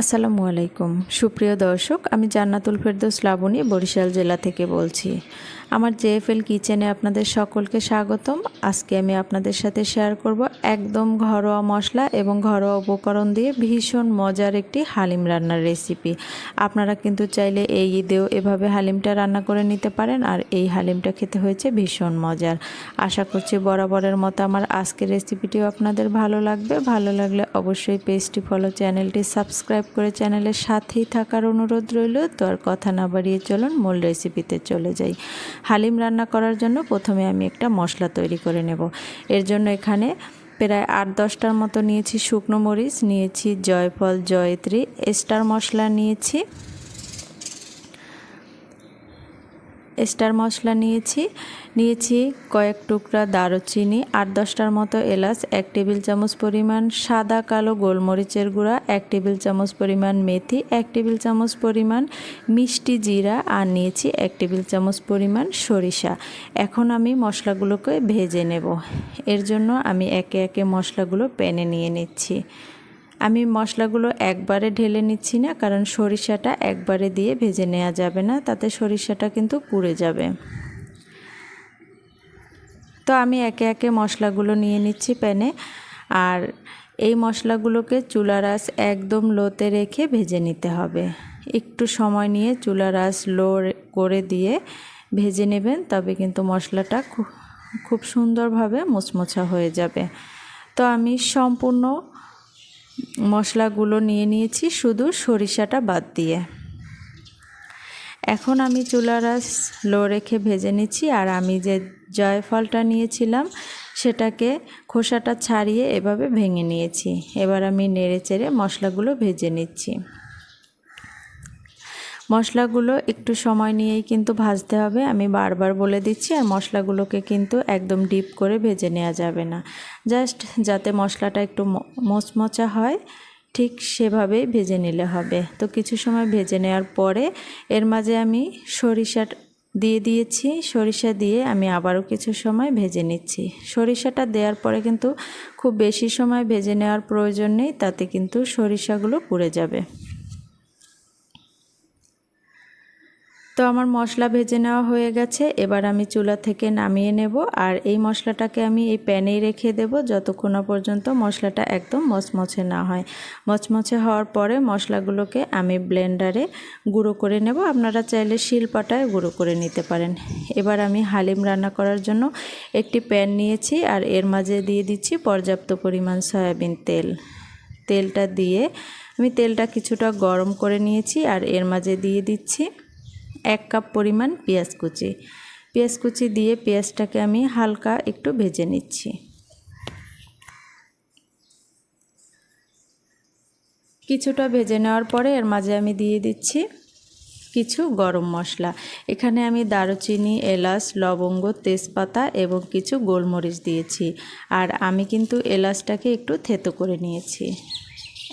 আসসালামু আলাইকুম। সুপ্রিয় দর্শক আমি জান্নাতুল ফেরদৌস লাবণী বরিশাল জেলা থেকে বলছি। আমার জেএফএল কিচেনে আপনাদের সকলকে স্বাগতম। আজকে আমি আপনাদের সাথে শেয়ার করব একদম ঘরোয়া মশলা এবং ঘরোয়া উপকরণ দিয়ে ভীষণ মজার একটি হালিম রান্নার রেসিপি আপনারা কিন্তু চাইলে এই ঈদেও এভাবে হালিমটা রান্না করে নিতে পারেন আর এই হালিমটা খেতে হয়েছে ভীষণ মজার। আশা করছি বরাবরের মতো আমার আজকের রেসিপিটিও আপনাদের ভালো লাগবে। ভালো লাগলে অবশ্যই পেজটি ফলো চ্যানেলটি সাবস্ক্রাইব করে চ্যানেলের সাথেই থাকার অনুরোধ রইল। তো আর কথা না বাড়িয়ে চলুন মূল রেসিপিতে চলে যাই। হালিম রান্না করার জন্য প্রথমে আমি একটা মশলা তৈরি করে নেব। এর জন্য এখানে প্রায় আট দশটার মতো নিয়েছি শুকনো মরিচ, নিয়েছি জয়ফল, জয়ত্রী স্টার মশলা নিয়েছি। স্টার মশলা নিয়েছি। নিয়েছি কয়েক টুকরা দারুচিনি আট দশটার মতো এলাচ, এক টেবিল চামচ পরিমাণ সাদা কালো গোলমরিচের গুঁড়া, এক টেবিল চামচ পরিমাণ মেথি, এক টেবিল চামচ পরিমাণ মিষ্টি জিরা, আর নিয়েছি এক টেবিল চামচ পরিমাণ সরিষা। এখন আমি মশলাগুলোকে ভেজে নেব। এর জন্য আমি একে একে মশলাগুলো প্যানে নিয়ে নিচ্ছি। আমি মশলাগুলো একবারে ঢেলে নিচ্ছি না, কারণ সরিষাটা একবারে দিয়ে ভেজে নেওয়া যাবে না, তাতে সরিষাটা কিন্তু পুড়ে যাবে। তো আমি একে একে মশলাগুলো নিয়ে নিচ্ছি প্যানে, আর এই মশলাগুলোকে চুলার আঁচ একদম লোতে রেখে ভেজে নিতে হবে। একটু সময় নিয়ে চুলার আঁচ লো করে দিয়ে ভেজে নেবেন, তবে কিন্তু মশলাটা খুব সুন্দরভাবে মুচমোচা হয়ে যাবে। তো আমি সম্পূর্ণ মশলাগুলো নিয়ে নিয়েছি, শুধু সরিষাটা বাদ দিয়ে। এখন আমি চুলার রাস লো রেখে ভেজে নিচ্ছি, আর আমি যে জয়ফলটা নিয়েছিলাম, সেটাকে খোসাটা ছাড়িয়ে এভাবে ভেঙে নিয়েছি। এবার আমি নেড়ে চেড়ে মশলাগুলো ভেজে নিচ্ছি। মশলাগুলো একটু সময় নিয়েই কিন্তু ভাজতে হবে। আমি বারবার বলে দিচ্ছি, আর মশলাগুলোকে কিন্তু একদম ডিপ করে ভেজে নেওয়া যাবে না। জাস্ট যাতে মশলাটা একটু মচমচা হয়, ঠিক সেভাবেই ভেজে নিলে হবে। তো কিছু সময় ভেজে নেওয়ার পরে এর মাঝে আমি সরিষা দিয়ে দিয়েছি। সরিষা দিয়ে আমি আবারও কিছু সময় ভেজে নিচ্ছি। সরিষাটা দেওয়ার পরে কিন্তু খুব বেশি সময় ভেজে নেওয়ার প্রয়োজন নেই, তাতে কিন্তু সরিষাগুলো পুড়ে যাবে। তো আমার মশলা ভেজে নেওয়া হয়ে গেছে। এবার আমি চুলা থেকে নামিয়ে নেব আর এই মশলাটাকে আমি এই প্যানেই রেখে দেব যতক্ষণ পর্যন্ত মশলাটা একদম মচমচে না হয়। মচমচে হওয়ার পরে মশলাগুলোকে আমি ব্লেন্ডারে গুঁড়ো করে নেব। আপনারা চাইলে শিলপাটায় গুঁড়ো করে নিতে পারেন। এবার আমি হালিম রান্না করার জন্য একটি প্যান নিয়েছি আর এর মাঝে দিয়ে দিচ্ছি পর্যাপ্ত পরিমাণ সয়াবিন তেল। তেলটা দিয়ে আমি তেলটা কিছুটা গরম করে নিয়েছি আর এর মাঝে দিয়ে দিচ্ছি এক কাপ পরিমাণ পেঁয়াজ কুচি। পেঁয়াজ কুচি দিয়ে পেঁয়াজটাকে আমি হালকা একটু ভেজে নিচ্ছি। কিছুটা ভেজে নেওয়ার পরে এর মাঝে আমি দিয়ে দিচ্ছি কিছু গরম মশলা। এখানে আমি দারুচিনি, এলাচ, লবঙ্গ, তেজপাতা এবং কিছু গোলমরিচ দিয়েছি। আর আমি কিন্তু এলাচটাকে একটু থেতো করে নিয়েছি।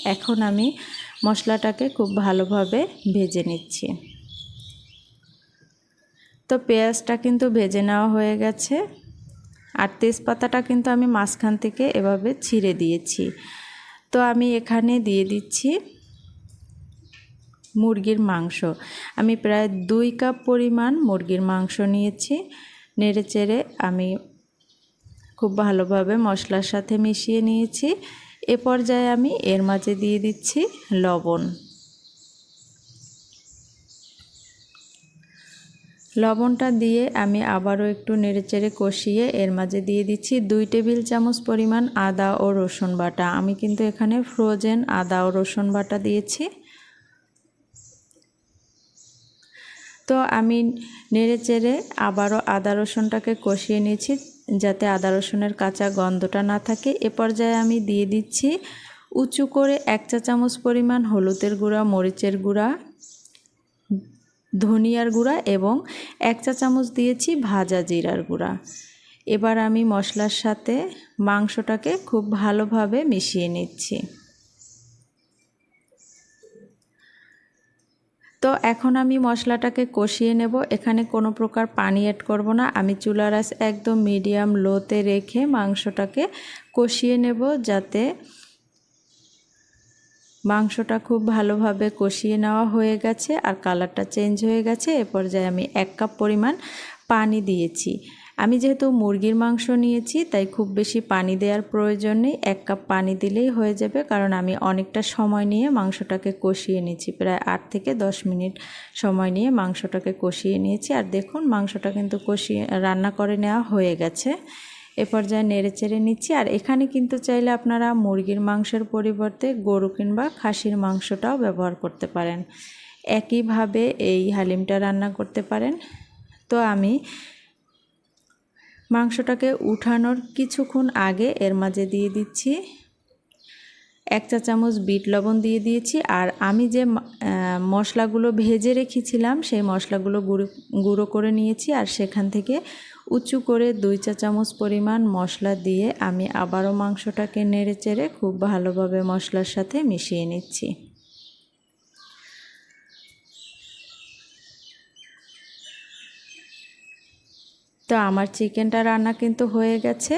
এখন আমি মশলাটাকে খুব ভালোভাবে ভেজে নিচ্ছি। তো পেঁয়াজটা কিন্তু ভেজে নেওয়া হয়ে গেছে আর তেজপাতাটা কিন্তু আমি মাঝখান থেকে এভাবে ছিঁড়ে দিয়েছি। তো আমি এখানে দিয়ে দিচ্ছি মুরগির মাংস। আমি প্রায় দুই কাপ পরিমাণ মুরগির মাংস নিয়েছি। নেড়ে চেড়ে আমি খুব ভালোভাবে মশলার সাথে মিশিয়ে নিয়েছি। এ পর্যায়ে আমি এর মাঝে দিয়ে দিচ্ছি লবণ। লবণটা দিয়ে আমি আবারও একটু নেড়েচেড়ে কষিয়ে এর মাঝে দিয়ে দিচ্ছি দুই টেবিল চামচ পরিমাণ আদা ও রসুন বাটা। আমি কিন্তু এখানে ফ্রোজেন আদা ও রসুন বাটা দিয়েছি। তো আমি নেড়েচেড়ে আবারও আদা রসুনটাকে কষিয়ে নিয়েছি যাতে আদা রসুনের কাঁচা গন্ধটা না থাকে। এ পর্যায়ে আমি দিয়ে দিচ্ছি উঁচু করে এক চা চামচ পরিমাণ হলুদের গুঁড়া, মরিচের গুঁড়া ধনিয়ার গুঁড়া এবং এক চা চামচ দিয়েছি ভাজা জিরার গুঁড়া। এবার আমি মশলার সাথে মাংসটাকে খুব ভালোভাবে মিশিয়ে নিচ্ছি। তো এখন আমি মশলাটাকে কষিয়ে নেব। এখানে কোনো প্রকার পানি অ্যাড করব না। আমি চুলার আস একদম মিডিয়াম লোতে রেখে মাংসটাকে কষিয়ে নেব যাতে মাংসটা খুব ভালোভাবে কষিয়ে নেওয়া হয়ে গেছে আর কালারটা চেঞ্জ হয়ে গেছে। এ পর্যায়ে আমি এক কাপ পরিমাণ পানি দিয়েছি। আমি যেহেতু মুরগির মাংস নিয়েছি, তাই খুব বেশি পানি দেওয়ার প্রয়োজন নেই। এক কাপ পানি দিলেই হয়ে যাবে, কারণ আমি অনেকটা সময় নিয়ে মাংসটাকে কষিয়ে নিয়েছি। প্রায় আট থেকে দশ মিনিট সময় নিয়ে মাংসটাকে কষিয়ে নিয়েছি। আর দেখুন, মাংসটা কিন্তু কষিয়ে, রান্না করে নেওয়া হয়ে গেছে। এ পর্যায়ে নেড়ে চেড়ে নিচ্ছি। আর এখানে কিন্তু চাইলে আপনারা মুরগির মাংসের পরিবর্তে গরু কিংবা খাসির মাংসটাও ব্যবহার করতে পারেন। একইভাবে এই হালিমটা রান্না করতে পারেন। তো আমি মাংসটাকে উঠানোর কিছুক্ষণ আগে এর মাঝে দিয়ে দিচ্ছি। এক চা চামচ বিট লবণ দিয়ে দিয়েছি। আর আমি যে মশলাগুলো ভেজে রেখেছিলাম, সেই মশলাগুলো গুঁড়ো গুঁড়ো করে নিয়েছি। আর সেখান থেকে উঁচু করে দুই চা চামচ পরিমাণ মশলা দিয়ে আমি আবারও মাংসটাকে নেড়ে চেড়ে খুব ভালোভাবে মশলার সাথে মিশিয়ে নিচ্ছি। তো আমার চিকেনটা রান্না কিন্তু হয়ে গেছে।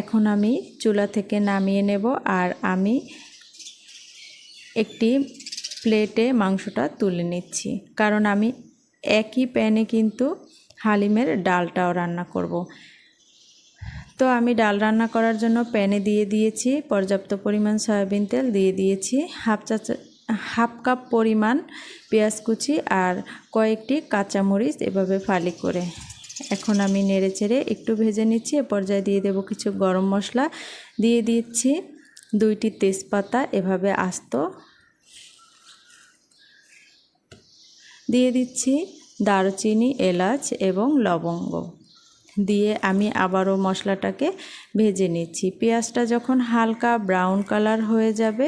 এখন আমি চুলা থেকে নামিয়ে নেব আর আমি একটি প্লেটে মাংসটা তুলে নিচ্ছি। কারণ আমি একই প্যানে কিন্তু হালিমের ডালটাও রান্না করব। তো আমি ডাল রান্না করার জন্য প্যানে দিয়ে দিয়েছি, পর্যাপ্ত পরিমাণ সয়াবিন তেল দিয়ে দিয়েছি, হাফ চা হাফ কাপ পরিমাণ পেঁয়াজ কুচি আর কয়েকটি কাঁচামরিচ এভাবে ফালি করে। এখন আমি নেড়ে চেড়ে একটু ভেজে নিচ্ছি, এ পর্যায়ে দিয়ে দেব কিছু গরম মশলা। দিয়ে দিচ্ছি দুইটি তেজপাতা, এভাবে আস্ত। দিয়ে দিচ্ছি দারুচিনি, এলাচ এবং লবঙ্গ। দিয়ে আমি আবারও মশলাটাকে ভেজে নিচ্ছি। পেঁয়াজটা যখন হালকা ব্রাউন কালার হয়ে যাবে,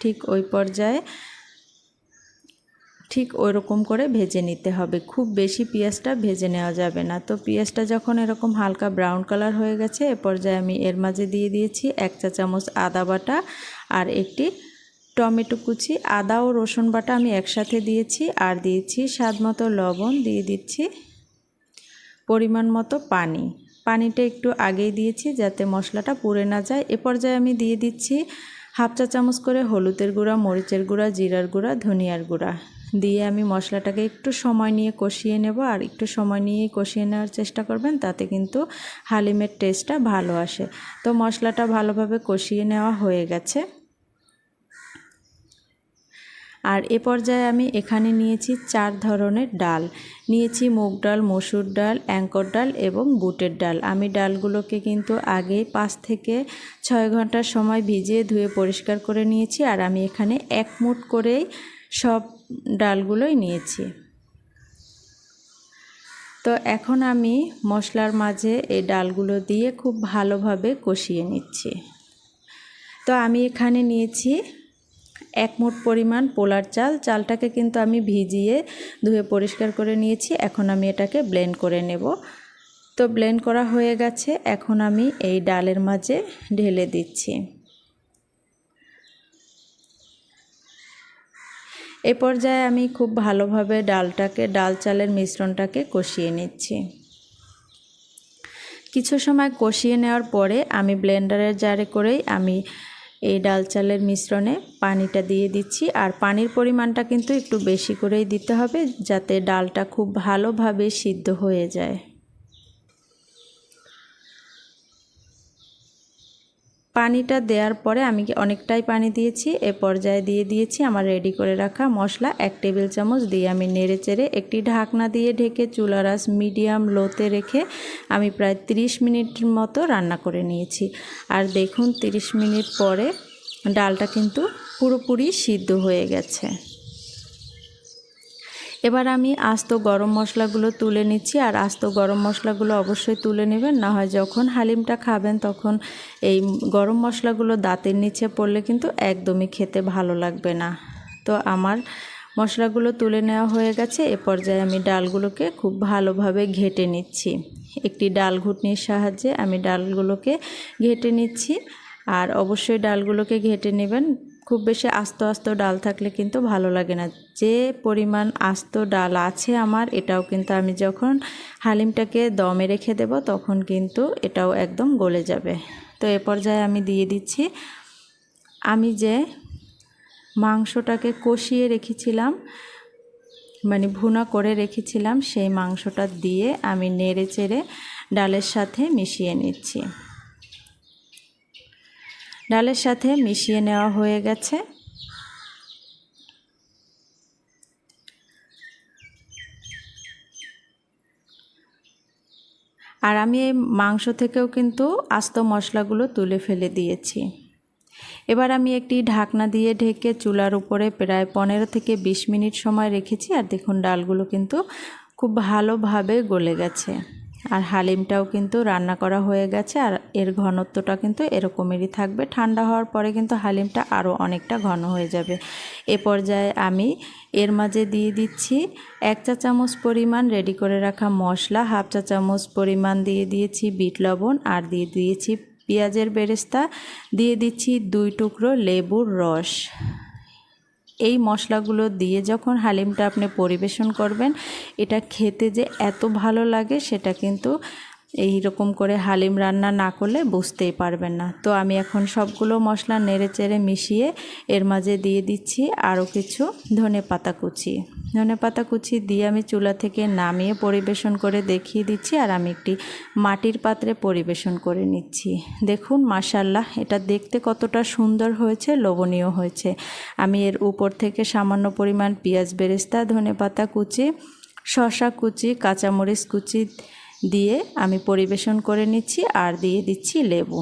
ঠিক ওই পর্যায়ে ঠিক ওই রকম করে ভেজে নিতে হবে। খুব বেশি পেঁয়াজটা ভেজে নেওয়া যাবে না। তো পেঁয়াজটা যখন এরকম হালকা ব্রাউন কালার হয়ে গেছে, এ পর্যায়ে আমি এর মাঝে দিয়ে দিয়েছি এক চা চামচ আদা বাটা আর একটি টমেটো কুচি, আদা ও রসুন বাটা আমি একসাথে দিয়েছি আর দিয়েছি স্বাদ মতো লবণ, দিয়ে দিচ্ছি পরিমাণ মতো পানি। পানিটা একটু আগেই দিয়েছি যাতে মশলাটা পুড়ে না যায়। এ পর্যায়ে আমি দিয়ে দিচ্ছি হাফ চা চামচ করে হলুদের গুঁড়া, মরিচের গুঁড়া, জিরার গুঁড়া, ধনিয়ার গুঁড়া। দিয়ে আমি মশলাটাকে একটু সময় নিয়ে কষিয়ে নেব আর একটু সময় নিয়ে কষিয়ে নেওয়ার চেষ্টা করবেন, তাতে কিন্তু হালিমের টেস্টটা ভালো আসে। তো মশলাটা ভালোভাবে কষিয়ে নেওয়া হয়ে গেছে। আর এ পর্যায়ে আমি এখানে নিয়েছি চার ধরনের ডাল। নিয়েছি মুগ ডাল, মসুর ডাল, অ্যাঙ্কর ডাল এবং বুটের ডাল। আমি ডালগুলোকে কিন্তু আগে পাঁচ থেকে ছয় ঘণ্টার সময় ভিজিয়ে ধুয়ে পরিষ্কার করে নিয়েছি আর আমি এখানে এক মুঠ করেই সব ডালগুলোই নিয়েছি। তো এখন আমি মশলার মাঝে এই ডালগুলো দিয়ে খুব ভালোভাবে কষিয়ে নিচ্ছি। তো আমি এখানে নিয়েছি এক মুঠ পরিমাণ পোলার চাল। চালটাকে কিন্তু আমি ভিজিয়ে ধুয়ে পরিষ্কার করে নিয়েছি। এখন আমি এটাকে ব্লেন্ড করে নেব। তো ব্লেন্ড করা হয়ে গেছে। এখন আমি এই ডালের মাঝে ঢেলে দিচ্ছি। এ পর্যায়ে আমি খুব ভালোভাবে ডালটাকে, ডাল চালের মিশ্রণটাকে কষিয়ে নিচ্ছি। কিছু সময় কষিয়ে নেওয়ার পরে আমি ব্লেন্ডারের জারে করেই আমি এই ডাল চালের মিশ্রণে পানিটা দিয়ে দিচ্ছি। আর পানির পরিমাণটা কিন্তু একটু বেশি করেই দিতে হবে যাতে ডালটা খুব ভালোভাবে সিদ্ধ হয়ে যায়। পানিটা দেওয়ার পরে আমি অনেকটাই পানি দিয়েছি, এ পর্যায়ে দিয়ে দিয়েছি আমার রেডি করে রাখা মশলা। এক টেবিল চামচ দিয়ে আমি নেড়ে চেড়ে একটি ঢাকনা দিয়ে ঢেকে চুলা চুলারাস মিডিয়াম লোতে রেখে আমি প্রায় 30 মিনিটের মতো রান্না করে নিয়েছি। আর দেখুন 30 মিনিট পরে ডালটা কিন্তু পুরোপুরি সিদ্ধ হয়ে গেছে। এবার আমি আস্ত গরম মশলাগুলো তুলে নিচ্ছি, আর আস্ত গরম মশলাগুলো অবশ্যই তুলে নেবেন। না হয় যখন হালিমটা খাবেন তখন এই গরম মশলাগুলো দাঁতের নিচে পড়লে কিন্তু একদমই খেতে ভালো লাগবে না। তো আমার মশলাগুলো তুলে নেওয়া হয়ে গেছে। এ পর্যায়ে আমি ডালগুলোকে খুব ভালোভাবে ঘেটে নিচ্ছি। একটি ডাল ঘুটনির সাহায্যে আমি ডালগুলোকে ঘেটে নিচ্ছি, আর অবশ্যই ডালগুলোকে ঘেটে নেবেন খুব বেশি আস্ত আস্ত ডাল থাকলে কিন্তু ভালো লাগে না। যে পরিমাণ আস্ত ডাল আছে আমার, এটাও কিন্তু আমি যখন হালিমটাকে দমে রেখে দেব, তখন কিন্তু এটাও একদম গলে যাবে। তো এ পর্যায়ে আমি দিয়ে দিচ্ছি। আমি যে মাংসটাকে কষিয়ে রেখেছিলাম মানে ভুনা করে রেখেছিলাম, সেই মাংসটা দিয়ে আমি নেড়ে চেড়ে ডালের সাথে মিশিয়ে নিচ্ছি। ডালের সাথে মিশিয়ে নেওয়া হয়ে গেছে। আর আমি এই মাংস থেকেও কিন্তু আস্ত মশলাগুলো তুলে ফেলে দিয়েছি। এবার আমি একটি ঢাকনা দিয়ে ঢেকে চুলার উপরে প্রায় পনেরো থেকে বিশ মিনিট সময় রেখেছি, আর দেখুন ডালগুলো কিন্তু খুব ভালোভাবে গলে গেছে। আর হালিমটাও কিন্তু রান্না করা হয়ে গেছে আর এর ঘনত্বটা কিন্তু এরকমেরই থাকবে। ঠান্ডা হওয়ার পরে কিন্তু হালিমটা আরও অনেকটা ঘন হয়ে যাবে। এ পর্যায়ে আমি এর মাঝে দিয়ে দিচ্ছি এক চা চামচ পরিমাণ রেডি করে রাখা মশলা, হাফ চা চামচ পরিমাণ দিয়ে দিয়েছি বিট লবণ আর দিয়ে দিয়েছি পেঁয়াজের বেরেস্তা। দিয়ে দিচ্ছি দুই টুকরো লেবুর রস। এই মশলাগুলো দিয়ে যখন হালিমটা আপনি পরিবেশন করবেন, এটা খেতে যে এত ভালো লাগে, সেটা কিন্তু এই রকম করে হালিম রান্না না করলে বুঝতেই পারবেন না। তো আমি এখন সবগুলো মশলা নেড়ে চেড়ে মিশিয়ে এর মাঝে দিয়ে দিচ্ছি আরও কিছু ধনে পাতা কুচি। ধনে পাতা কুচি দিয়ে আমি চুলা থেকে নামিয়ে পরিবেশন করে দেখিয়ে দিচ্ছি আর আমি একটি মাটির পাত্রে পরিবেশন করে নিচ্ছি। দেখুন মাসাল্লাহ এটা দেখতে কতটা সুন্দর হয়েছে, লোভনীয় হয়েছে। আমি এর উপর থেকে সামান্য পরিমাণ পেঁয়াজ বেরেস্তা, ধনে পাতা কুচি শশা কুচি, কাঁচামরিচ কুচি দিয়ে আমি পরিবেশন করে নিচ্ছি আর দিয়ে দিচ্ছি লেবু।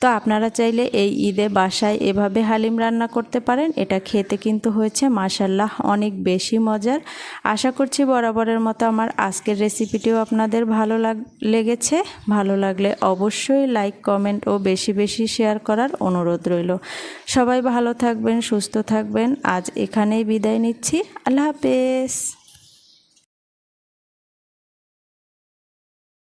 তো আপনারা চাইলে এই ঈদে বাসায় এভাবে হালিম রান্না করতে পারেন। এটা খেতে কিন্তু হয়েছে মাসাল্লাহ অনেক বেশি মজার। আশা করছি বরাবরের মতো আমার আজকের রেসিপিটিও আপনাদের ভালো লাগ, লেগেছে। ভালো লাগলে অবশ্যই লাইক, কমেন্ট ও বেশি বেশি শেয়ার করার অনুরোধ রইল। সবাই ভালো থাকবেন, সুস্থ থাকবেন। আজ এখানেই বিদায় নিচ্ছি। আল্লাহ হাফেজ।